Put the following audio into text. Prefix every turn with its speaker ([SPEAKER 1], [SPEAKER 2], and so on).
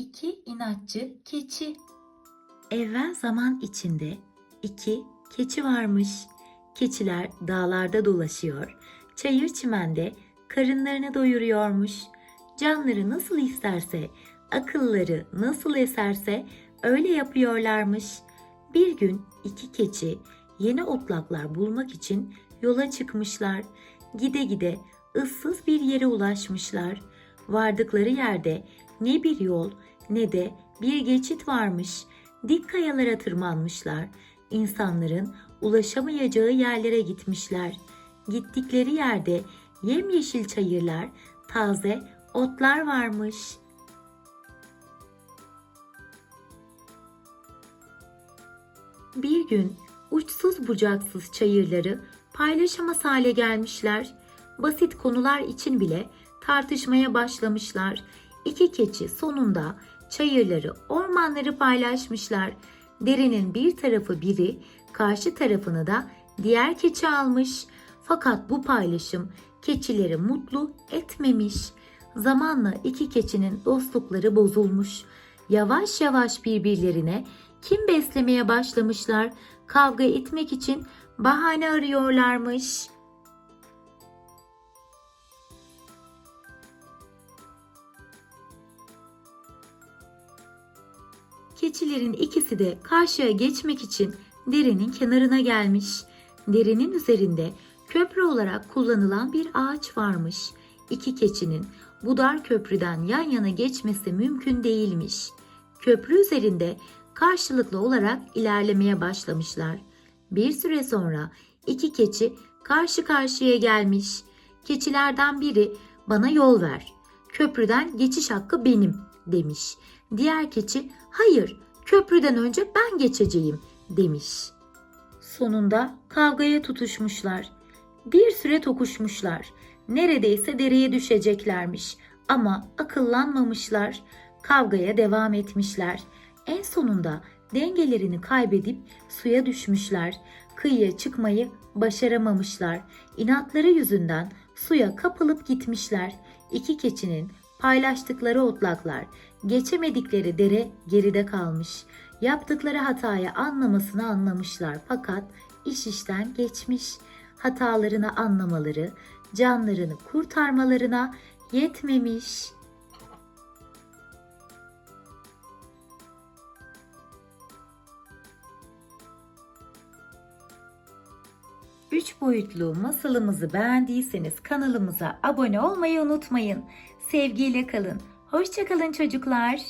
[SPEAKER 1] İki inatçı keçi. Evvel zaman içinde iki keçi varmış. Keçiler dağlarda dolaşıyor, çayır çimende karınlarını doyuruyormuş. Canları nasıl isterse, akılları nasıl eserse öyle yapıyorlarmış. Bir gün iki keçi yeni otlaklar bulmak için yola çıkmışlar. Gide gide ıssız bir yere ulaşmışlar. Vardıkları yerde ne bir yol ne de bir geçit varmış. Dik kayalara tırmanmışlar. İnsanların ulaşamayacağı yerlere gitmişler. Gittikleri yerde yemyeşil çayırlar, taze otlar varmış. Bir gün uçsuz bucaksız çayırları paylaşamaz hale gelmişler. Basit konular için bile tartışmaya başlamışlar. İki keçi sonunda çayırları, ormanları paylaşmışlar. Derenin bir tarafı biri, karşı tarafını da diğer keçi almış. Fakat bu paylaşım keçileri mutlu etmemiş. Zamanla iki keçinin dostlukları bozulmuş. Yavaş yavaş birbirlerine kim beslemeye başlamışlar. Kavga etmek için bahane arıyorlarmış. Keçilerin ikisi de karşıya geçmek için derenin kenarına gelmiş. Derenin üzerinde köprü olarak kullanılan bir ağaç varmış. İki keçinin bu dar köprüden yan yana geçmesi mümkün değilmiş. Köprü üzerinde karşılıklı olarak ilerlemeye başlamışlar. Bir süre sonra iki keçi karşı karşıya gelmiş. Keçilerden biri bana yol ver. Köprüden geçiş hakkı benim demiş. Diğer keçi hayır köprüden önce ben geçeceğim demiş. Sonunda kavgaya tutuşmuşlar. Bir süre tokuşmuşlar. Neredeyse dereye düşeceklermiş ama akıllanmamışlar. Kavgaya devam etmişler. En sonunda dengelerini kaybedip suya düşmüşler. Kıyıya çıkmayı başaramamışlar. İnatları yüzünden suya kapılıp gitmişler. İki keçinin paylaştıkları otlaklar, geçemedikleri dere geride kalmış. Yaptıkları hatayı anlamasını anlamışlar fakat iş işten geçmiş. Hatalarını anlamaları, canlarını kurtarmalarına yetmemiş. Üç boyutlu masalımızı beğendiyseniz kanalımıza abone olmayı unutmayın. Sevgiyle kalın. Hoşçakalın çocuklar.